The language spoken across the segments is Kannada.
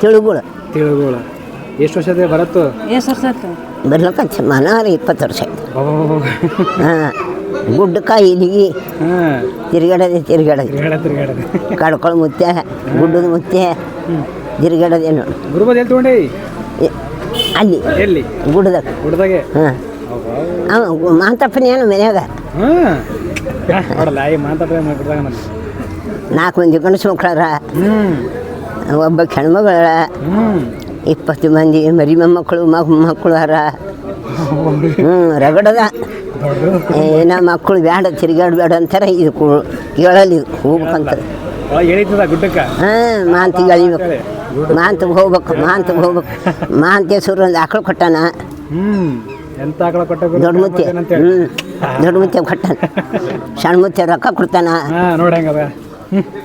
ತಿಳುಗುಳ. ತಿಳುಗೋಳ. ಎಷ್ಟು ಬರತ್ತು ಎಷ್ಟು ವರ್ಷ ಆಯ್ತು ಬರ್ಲಕ್ಕ ಮನಾರ ಇಪ್ಪತ್ತು ವರ್ಷ ಆಯ್ತು. ಹಾಂ ಗುಡ್ಡಕ್ಕ ಇಲಿಗಿ ಹಾಂ. ತಿರುಗಾಡದೆ ತಿರುಗಾಡದೆ ತಿರ್ಗಾಡ ತಿರ್ಗಾಡದೆ ಕಡ್ಕೊಳ ಮುತ್ತೆ ಗುಡ್ಡದ ಮುತ್ತೆ ತಿರುಗಾಡದೆ ನೋಡು. ಗುರುಬದ್ ಎಲ್ಲಿ ತೊಗೊಂಡೆ? ಎ- ಅಲ್ಲಿ. ಎಲ್ಲಿ? ಗುಡ್ಡದಾಗ. ಗುಡ್ಡದಾಗೆ? ಹಾಂ. ಅವ ಮಾತಪ್ಪನ ಏನು ಮನ್ಯಾಗ? ಹಾಂ. ನೋಡಲ್ಲ ಈ ಮಾತಾಡ್ರೆ ಗುಡ್ದಾಗ ನಾನು ನಾಲ್ಕು ಮಂದಿ ಗಂಡಸು ಮಕ್ಕಳಾರ ಹ್ಞೂ ಒಬ್ಬ ಹೆಣ್ಮಗಳ ಹ್ಞೂ ಇಪ್ಪತ್ತು ಮಂದಿ ಮರಿ ಮೊಮ್ಮಕ್ಕಳು ಮಕ್ಕಳು ಹರ ಹ್ಞೂ ರಗಡದ. ಏನ ಮಕ್ಕಳು ಬ್ಯಾಡ ತಿರುಗಾಡಬೇಡ ಅಂತಾರೆ ಇದು ಕೇಳಲಿ ಹೋಗ್ಬೇಕಂತ. ಹಾಂ ಮಾಂತಿಗೆ ಅಳಿಬೇಕು ಮಾಂತಿಗೆ ಹೋಗ್ಬೇಕು ಮಾಂತಿಗೆ ಹೋಗ್ಬೇಕು. ಮಾಂತೇಶ್ವರ ಒಂದು ಆಕಳು ಕೊಟ್ಟಾನ. ದೊಡ್ಡ ಮುತ್ತೆ ಹ್ಞೂ ದೊಡ್ಡ ಮುತ್ತೆ ಕೊಟ್ಟಾನ. ಸಣ್ಣ ಮುತ್ತೆ ರೊಕ್ಕ ಕೊಡ್ತಾನ.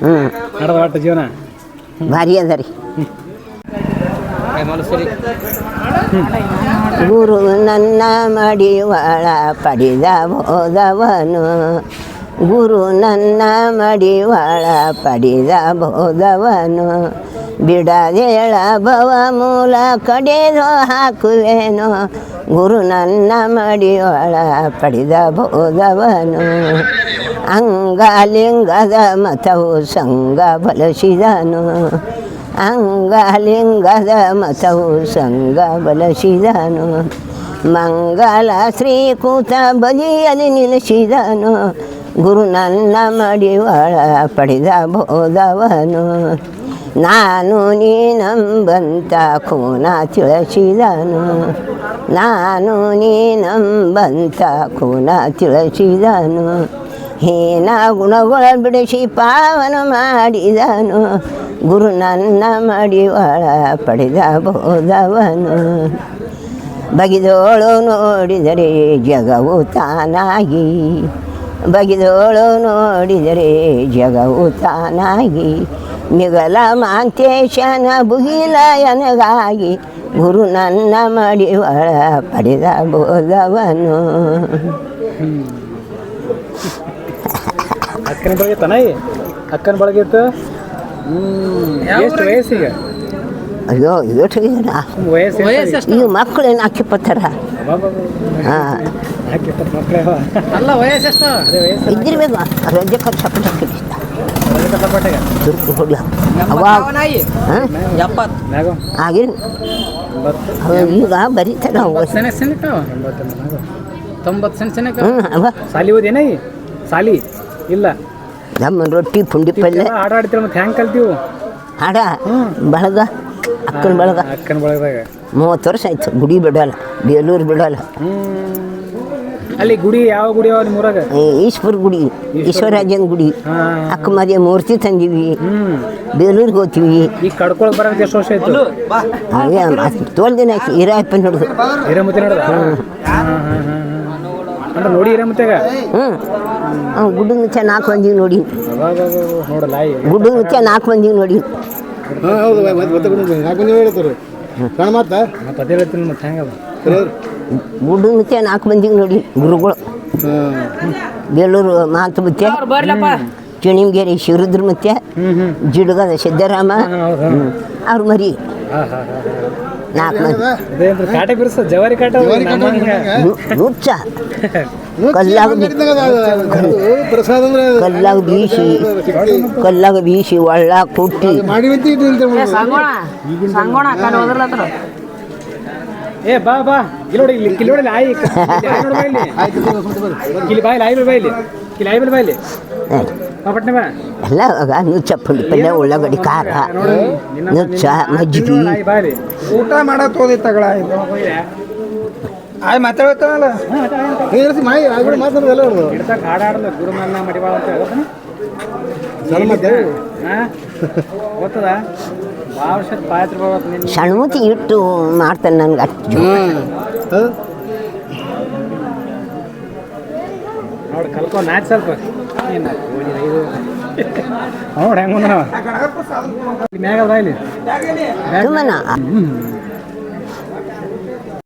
ಹ್ಞೂ ಜೀವನ. ಭಾರಿ ಅದ ರೀ. ಗುರು ನನ್ನ ಮಡಿವಾಳ ಪಡಿದ ಬೋದವನು ಗುರು ನನ್ನ ಮಡಿವಾಳ ಪಡಿದ ಬೋದವನು ಬಿಡದೇಳ ಭವ ಮೂಲ ಕಡೆದು ಹಾಕುವೆನು. ಗುರು ನನ್ನ ಮಡಿಯೊಳ ಪಡಿದ ಬೋಧವನು ಅಂಗಲಿಂಗದ ಮತವು ಸಂಗ ಬಲಸಿದನು. ಅಂಗಲಿಂಗದ ಮತವು ಸಂಗ ಬಲಸಿದನು. ಮಂಗಲ ಶ್ರೀಕೂತ ಬಲಿಯಲ್ಲಿ ನಿಲ್ಲಿಸಿದನು. ಗುರು ನನ್ನ ಮಡಿವಾಳ ಪಡೆದ ಬೋಧವನು ನಾನು ನೀನಂಬಂತ ಕೋನ ತಿಳಿಸಿದನು. ನಾನು ನೀನಂಬಂತ ಕೋನ ತಿಳಿಸಿದನು. ಹೀನ ಗುಣಗಳ ಬಿಡಿಸಿ ಪಾವನ ಮಾಡಿದನು. ಗುರು ನನ್ನ ಮಡಿವಾಳ ಪಡೆದ ಬೋಧವನು. ಬಗಿದೋಳು ನೋಡಿದರೆ ಜಗವು ತಾನಾಗಿ. ಬಗಿದೋಳು ನೋಡಿದರೆ ಜಗವು ತಾನಾಗಿ. ಮಿಗಲ ಮಾಂತೇಶನ ಬುಗಿಲಯನಗಾಗಿ ಗುರು ನನ್ನ ಮಡಿವಳ ಪಡೆದ ಬೋಧವನು. ಅಕ್ಕನ ಬಳಗೆ ತನಾಯಿ ಅಕ್ಕನ ಬಳಗಿತ್ತು ಹ್ಞೂ ಎಷ್ಟು ವಯಸ್ಸಿಗೆ? ಅಯ್ಯೋ ಇವತ್ತು ಜನ ವಯಸ್ಸು ಏನು ಈಗ ಪತ್ತರ ಹಾಕಿಪ್ಪತ್ತಾರ ಹಾಂ ಮಕ್ಕಳೇ ಇದ್ದಿರ್ಬೇಕು ರಜೆ ಖರ್ಚು ಹಾಕಿಲ್ಲ ಆಗಿನ ಈಗ ಮ್ಯಾಗ. ತೊಂಬತ್ತು ಸಾಲಿ ಓದೇನೈ ಸಾಲಿ? ಇಲ್ಲ. ನಮ್ಮ ರೊಟ್ಟಿ ಪುಂಡಿ ಪಲ್ಯ. ಆಡ್ತೀರ ಮತ್ತೆ ಹೆಂಗೆ ಕಲ್ತೀವು? ಹಾಡ ಬಳಗ? ಅಕ್ಕನ ಬಳಗ? ಅಕ್ಕನ ಬಳಗದಾಗ. ಮೂವತ್ತು ವರ್ಷ ಆಯ್ತು. ಗುಡಿ ಬಿಡೋಲ್ಲ. ಬೇಲೂರು ಬಿಡಲ್ಲ. ಅಲ್ಲಿ ಗುಡಿ ಯಾವ ಗುಡಿ ಯಾವ ನಿಮ್ಮ ಊರಾಗ? ಈ ಈಶ್ವರ ಗುಡಿ ಈಶ್ವರಾಜನ ಗುಡಿ. ಹಾಂ. ಅಕ್ಕ ಮದುವೆ ಮೂರ್ತಿ ತಂದೀವಿ. ಬೇಲೂರಿಗೆ ಹೋಗ್ತೀವಿ. ಈಗ ಕಡ್ಕೊಳಕ್ ಬರೋದು ಎಷ್ಟು ವರ್ಷ ಆಯ್ತು? ಅವೇ ತೋಲ್ ದಿನ ಆಯ್ತು. ಹಿರಾಯಪ್ಪನ ಹಿಡಿದು ಹಿರೇಮತಿ ನೋಡ್ದ? ಹಾಂ. ಹಾಂ ಹಾಂ ಅಂದ್ರೆ ನೋಡಿ ಹ್ಞೂ ಅವ್ನು ಗುಡ್ಡ ಮುಚ್ಚ ನಾಲ್ಕು ಮಂದಿಗೆ ನೋಡಿ. ನೋಡಲ್ಲ ಈ ಮುಚ್ಚ ನಾಲ್ಕು ಮಂದಿಗೆ ನೋಡಿ. ಹೌದು ಮತ್ತೆ ಮತ್ತೆ ನಾಲ್ಕು ಮಂದಿ ಹೇಳ್ತಾರೆ. ಕಣ ಮಾತಾ? ಮತ್ತೆ ಅದೇ ಹೇಳ್ತೀನಿ ಮತ್ತೆ ಹೆಂಗದ? ಗುಡ್ಡ ಮುಚ್ಚ ನಾಲ್ಕು ಮಂದಿಗೆ ನೋಡಿ ಗುರುಗಳು. ಬೇಲೂರು ಮಾತು ಮುತ್ತೆ ಚುಣಿಮಗೇರಿ ಶಿವರುದ್ರ ಮುತ್ತೆ ಜಿಡುಗದ ಸಿದ್ದರಾಮ ಅವ್ರು ಮರಿ. ನಾಲ್ಕು ಮಂದಿ. ಜವಾರಿ ಕಾಟ ಕಲ್ಲಾಗ ಅಂದ್ರೆ ಕಲ್ಲಾಗ ಬೀಸಿ ಕಲ್ಲಾಗ ಬೀಸಿ ಒಳ್ಳ ಕುಟ್ಟಿ. ಏ ಬಾ ಬಾ. ಇಲ್ಲಿ ನೋಡಿ ಇಲ್ಲಿ ನೋಡಿ ಆಯಿ. ಇಲ್ಲಿ ಆಯಿ ನೋಡು ಬಾ ಕಿಲಿ ಬಾಯಿಲಿ ಆಯಿ ಬಾಯಿಲಿ ಕಿಲಿ ಆಯಿ ಬಾಯಿಲಿ ಎಲ್ಲ ನುಚ್ಚ ಪಲ್ಯ ಉಳ್ಳಾಗಡ್ಡಿ ಖಾರ. ನುಚ್ಚ ಮಜ್ಜಿಗೆ. ಆಯಿ ಊಟ ಮಾಡಕ್ ಹೋದಿ ತಗಳ ಆಯ್. ಮಾತಾಡ್ತಾನಲ್ಲ ಮಾಯಿ ಆಗ್ಬಿಡ ಮಾತಾಡೋದೆಲ್ಲ ಅಂತ ಗೊತ್ತದ ಸಣ್ಮುತಿ ಇಟ್ಟು ಮಾಡ್ತಾನೆ ನನ್ಗೆ ಅಷ್ಟು ನೋಡಿ ಕಲ್ಕೊ ನಾಚ್ ಸ್ವಲ್ಪ. ನೋಡಿ ಹೆಂಗ ಮ್ಯಾಗ ಇಲ್ಲಿ?